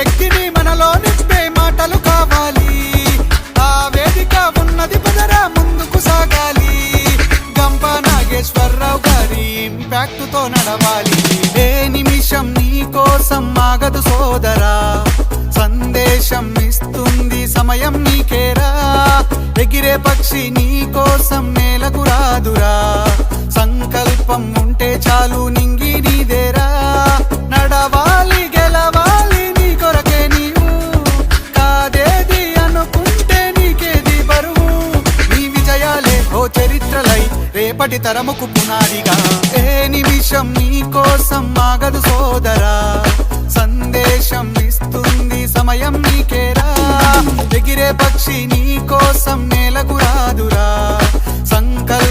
శక్తిని మనలో నింపే మాటలు కావాలి. ఆ వేదిక ఉన్నది పదరా ముందుకు సాగాలి. గంప నాగేశ్వరరావు గారి ఇంపాక్ట్తో నడవాలి. ఏ నిమిషం నీ కోసం ఆగదు సోదరా. సందేశం ఇస్తుంది సమయం నీకేరా. ఎగిరే పక్షి నీ కోసం నేలకు రాదురా. ఓ రేపటి తరముకు పునాదిగా. ఏ నిమిషం నీ కోసం ఆగదు సోదరా. సందేశం ఇస్తుంది సమయం నీకేరా. ఎగిరే పక్షి నీ కోసం నేలకు రాదురా. సంకల్ప